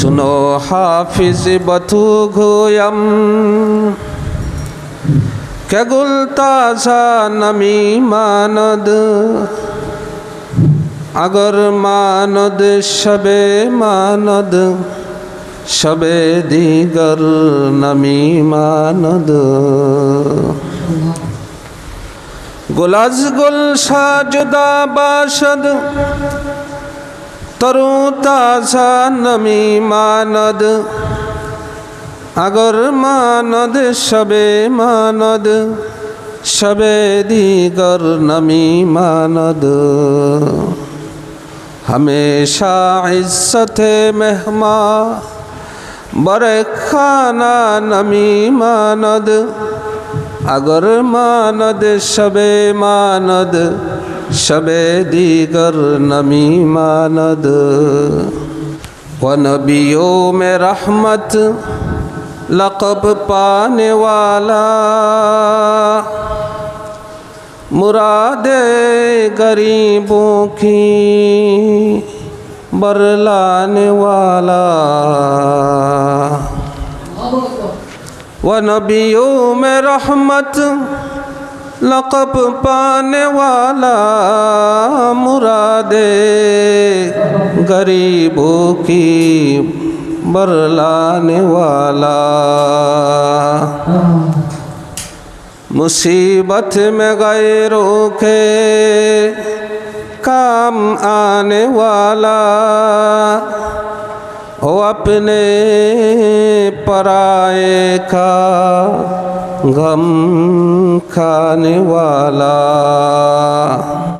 শুনো হাফিজ বথু ঘুয়ম কেগুল তাসা নমি মানদ? আগর মানদ সবে মানদ। সবে দিগর নমি মানদ। গুলাজ গুল সাজুদা বাসদ। તરું તાસા નમી માનદ আগর মানদ, সবে মানদ, সবে দিগর নমি মানদ। হমেশা ইজ্জতে মেহমা বরে খানা নমি মানদ আগর মানদ সবে মানদ সবে দিগর নমি মানদ ونبیوں میں رحمت لقب پانے والا مراد غریبوں کی برلانے والا नबियों में रहमत, लक़ब पाने वाला मुरादे, गरीबों की बरलाने वाला। मुसीबत में गैरों के काम आने वाला। ओ अपने पराए का गम खाने वाला।